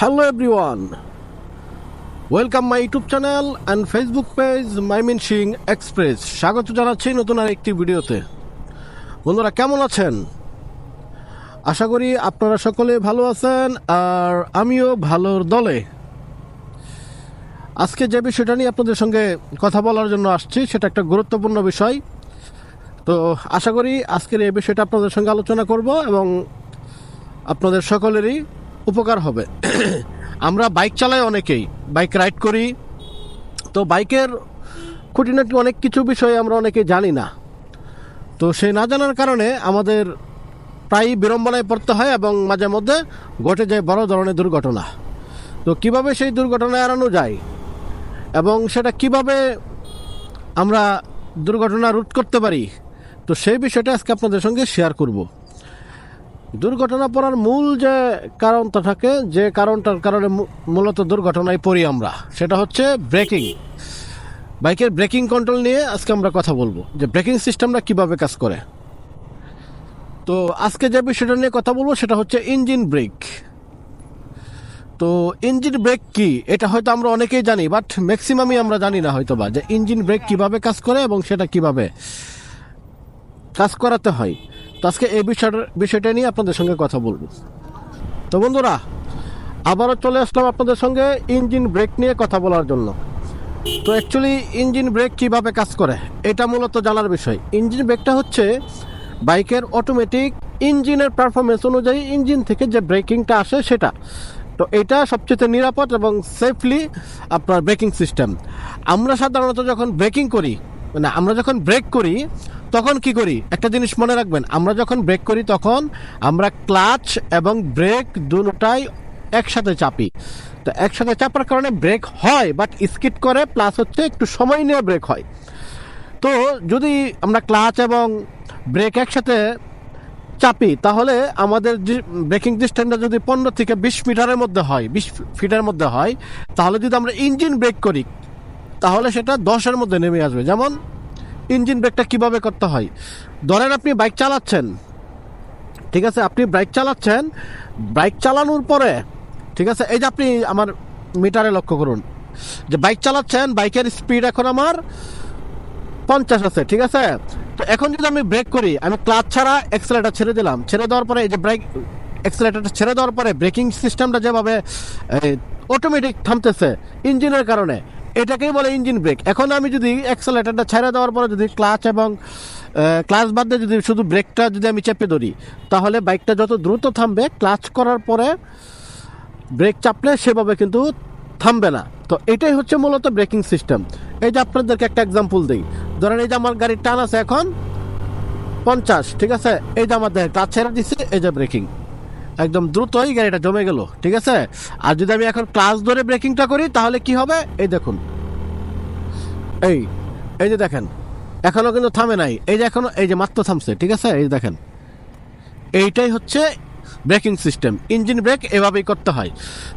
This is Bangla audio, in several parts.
Hello everyone welcome my YouTube channel and Facebook page Maimin Singh express স্বাগত জানাচ্ছি নতুন আর একটি ভিডিওতে। বন্ধুরা, কেমন আছেন? আশা করি আপনারা সকলে ভালো আছেন আর আমিও ভালোর দলে। আজকে যে বিষয়টা নিয়ে আপনাদের সঙ্গে কথা বলার জন্য আসছি, সেটা একটা গুরুত্বপূর্ণ বিষয়। তো আশা করি আজকের এই বিষয়টা আপনাদের সঙ্গে আলোচনা করব এবং আপনাদের সকলেরই উপকার হবে। আমরা বাইক চালাই অনেকেই। বাইক রাইড করি। তো বাইকের খুঁটিনাটি অনেক কিছু বিষয়ে আমরা অনেকেই জানি না। তো সেই না জানার কারণে আমাদের প্রায়ই বিড়ম্বনায় পড়তে হয় এবং মাঝে মধ্যে ঘটে যায় বড় ধরনের দুর্ঘটনা। তো কীভাবে সেই দুর্ঘটনা এড়ানো যায় এবং সেটা কীভাবে আমরা দুর্ঘটনা রোধ করতে পারি, তো সেই বিষয়টা আজকে আপনাদের সঙ্গে শেয়ার করব। দুর্ঘটনা পড়ার মূল যে কারণটা থাকে, যে কারণটার কারণে মূলত দুর্ঘটনায় পড়ি আমরা, সেটা হচ্ছে ব্রেকিং। বাইকের ব্রেকিং কন্ট্রোল নিয়ে আজকে আমরা কথা বলব, যে ব্রেকিং সিস্টেমটা কীভাবে কাজ করে। তো আজকে যে বিষয়টা নিয়ে কথা বলব, সেটা হচ্ছে ইঞ্জিন ব্রেক। তো ইঞ্জিন ব্রেক কি, এটা হয়তো আমরা অনেকেই জানি, বাট ম্যাক্সিমামই আমরা জানি না হয়তো বা যে ইঞ্জিন ব্রেক কীভাবে কাজ করে এবং সেটা কীভাবে কাজ করাতে হয়। তো আজকে এই বিষয়টা বিষয়টা নিয়ে আপনাদের সঙ্গে কথা বলব। তো বন্ধুরা, আবারও চলে আসলাম আপনাদের সঙ্গে ইঞ্জিন ব্রেক নিয়ে কথা বলার জন্য। তো অ্যাকচুয়ালি ইঞ্জিন ব্রেক কীভাবে কাজ করে, এটা মূলত জানার বিষয়। ইঞ্জিন ব্রেকটা হচ্ছে বাইকের অটোমেটিক ইঞ্জিনের পারফরমেন্স অনুযায়ী ইঞ্জিন থেকে যে ব্রেকিংটা আসে সেটা। তো এটা সবচেয়ে নিরাপদ এবং সেফলি আপনার ব্রেকিং সিস্টেম আমরা সাধারণত যখন ব্রেকিং করি মানে আমরা যখন ব্রেক করি তখন কি করি? একটা জিনিস মনে রাখবেন, আমরা যখন ব্রেক করি তখন আমরা ক্লাচ এবং ব্রেক দুটাই একসাথে চাপি। তো একসাথে চাপার কারণে ব্রেক হয় বাট স্কিট করে প্লাস হচ্ছে একটু সময় নিয়ে ব্রেক হয়। তো যদি আমরা ক্লাচ এবং ব্রেক একসাথে চাপি, তাহলে আমাদের ব্রেকিং ডিস্টেন্সটা যদি পনেরো থেকে বিশ মিটারের মধ্যে হয়, বিশ ফিটের মধ্যে হয়, তাহলে যদি আমরা ইঞ্জিন ব্রেক করি, তাহলে সেটা দশের মধ্যে নেমে আসবে। যেমন ইঞ্জিন ব্রেকটা কীভাবে করতে হয়? ধরেন আপনি বাইক চালাচ্ছেন, ঠিক আছে? আপনি বাইক চালাচ্ছেন, বাইক চালানোর পরে, ঠিক আছে? এই যে আপনি আমার মিটারে লক্ষ্য করুন, যে বাইক চালাচ্ছেন, বাইকের স্পিড এখন আমার পঞ্চাশ আছে, ঠিক আছে? তো এখন যদি আমি ব্রেক করি, আমি ক্লাচ ছাড়া এক্সেলেটার ছেড়ে দিলাম, ছেড়ে দেওয়ার পরে এই যে ব্রেক এক্সেলেটারটা ছেড়ে দেওয়ার পরে ব্রেকিং সিস্টেমটা যেভাবে অটোমেটিক থামতেছে, ইঞ্জিনের কারণে এটাকেই বলে ইঞ্জিন ব্রেক এখন আমি যদি অ্যাক্সেলেটারটা ছেড়ে দেওয়ার পরে যদি ক্লাচ এবং ক্লাচ বাদ দিয়ে যদি শুধু ব্রেকটা যদি আমি চেপে ধরি, তাহলে বাইকটা যত দ্রুত থামবে ক্লাচ করার পরে ব্রেক চাপলে সেভাবে কিন্তু থামবে না। তো এটাই হচ্ছে মূলত ব্রেকিং সিস্টেম এই যে আপনাদেরকে একটা এক্সাম্পল দিই। ধরেন এই যে আমার গাড়ির টান আছে এখন পঞ্চাশ, ঠিক আছে? এই যে আমাদের ক্লাচ ছেড়ে দিচ্ছে এই যে ব্রেকিং একদম দ্রুতই গাড়িটা জমে গেল, ঠিক আছে? আর যদি আমি এখন ক্লাস ধরে ব্রেকিংটা করি, তাহলে কি হবে? এই দেখুন। এই এই যে দেখেন এখনও কিন্তু থামে নাই। এই যে এখনও এই যে মাত্র থামছে, ঠিক আছে? এই দেখেন। এইটাই হচ্ছে ব্রেকিং সিস্টেম। ইঞ্জিন ব্রেক এভাবেই করতে হয়।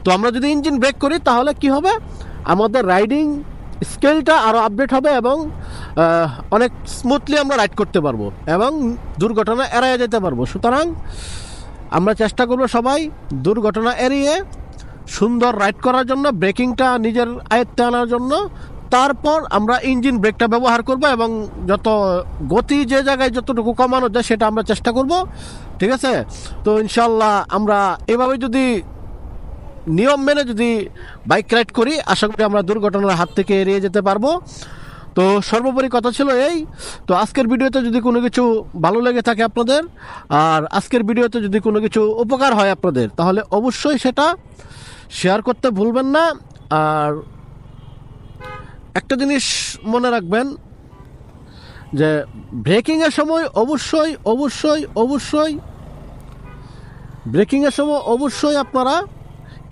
তো আমরা যদি ইঞ্জিন ব্রেক করি, তাহলে কি হবে? আমাদের রাইডিং স্কেলটা আরও আপডেট হবে এবং অনেক স্মুথলি আমরা রাইড করতে পারব এবং দুর্ঘটনা এড়াইয়া যেতে পারব। সুতরাং আমরা চেষ্টা করব সবাই দুর্ঘটনা এড়িয়ে সুন্দর রাইড করার জন্য, ব্রেকিংটা নিজের আয়ত্তে আনার জন্য। তারপর আমরা ইঞ্জিন ব্রেকটা ব্যবহার করব এবং যত গতি যে জায়গায় যতটুকু কমানো যায় সেটা আমরা চেষ্টা করব। ঠিক আছে? তো ইনশাল্লাহ আমরা এভাবে যদি নিয়ম মেনে যদি বাইক রাইড করি, আশা করি আমরা দুর্ঘটনার হাত থেকে এড়িয়ে যেতে পারব। তো সর্বোপরি কথা ছিল এই। তো আজকের ভিডিওতে যদি কোনো কিছু ভালো লেগে থাকে আপনাদের, আর আজকের ভিডিওতে যদি কোনো কিছু উপকার হয় আপনাদের, তাহলে অবশ্যই সেটা শেয়ার করতে ভুলবেন না। আর একটা জিনিস মনে রাখবেন, যে ব্রেকিংয়ের সময় অবশ্যই অবশ্যই অবশ্যই ব্রেকিংয়ের সময় অবশ্যই আপনারা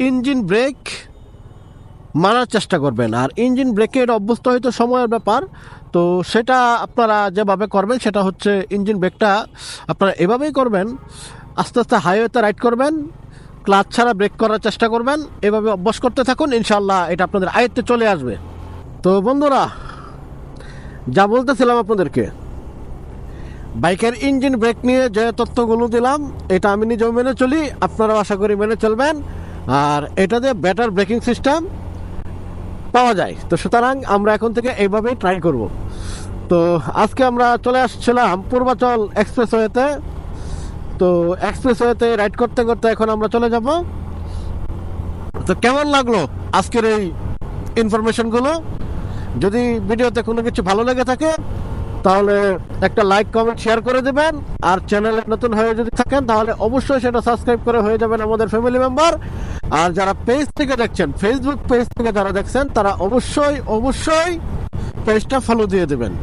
ইঞ্জিন ব্রেক মানার চেষ্টা করবেন। আর ইঞ্জিন ব্রেকের অভ্যস্ত হয়তো সময়ের ব্যাপার, তো সেটা আপনারা যেভাবে করবেন, সেটা হচ্ছে ইঞ্জিন ব্রেকটা আপনারা এভাবেই করবেন। আস্তে আস্তে হাইওয়েতে রাইড করবেন ক্লাচ ছাড়া ব্রেক করার চেষ্টা করবেন, এভাবে অভ্যাস করতে থাকুন ইনশাল্লাহ এটা আপনাদের আয়ত্তে চলে আসবে। তো বন্ধুরা, যা বলতেছিলাম আপনাদেরকে, বাইকের ইঞ্জিন ব্রেক নিয়ে যে তথ্যগুলো দিলাম, এটা আমি নিজেও মেনে চলি, আপনারাও আশা করি মেনে চলবেন। আর এটাতে ব্যাটার ব্রেকিং সিস্টেম পাওয়া যায়। তো সুতরাং আমরা এখন থেকে এইভাবেই ট্রাই করব। তো আজকে আমরা চলে আসছিলাম পূর্বাচল এক্সপ্রেসওয়েতে। তো এক্সপ্রেসওয়েতে রাইড করতে করতে এখন আমরা চলে যাব। তো কেমন লাগল আজকের এই ইনফরমেশনগুলো যদি ভিডিওতে কোনো কিছু ভালো লেগে থাকে তাহলে একটা লাইক কমেন্ট শেয়ার করে দেবেন। আর চ্যানেলে নতুন হয়ে যদি থাকেন, তাহলে অবশ্যই সেটা সাবস্ক্রাইব করে হয়ে যাবেন আমাদের ফ্যামিলি মেম্বার আর যারা পেজ থেকে দেখছেন ফেসবুক পেজ থেকে যারা দেখছেন, তারা অবশ্যই অবশ্যই পেজটা ফলো দিয়ে দেবেন।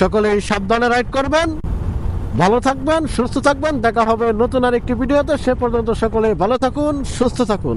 সকলেই সাবধানে রাইড করবেন। ভালো থাকবেন, সুস্থ থাকবেন। দেখা হবে নতুন আরেকটি ভিডিওতে সে পর্যন্ত সকলে ভালো থাকুন, সুস্থ থাকুন।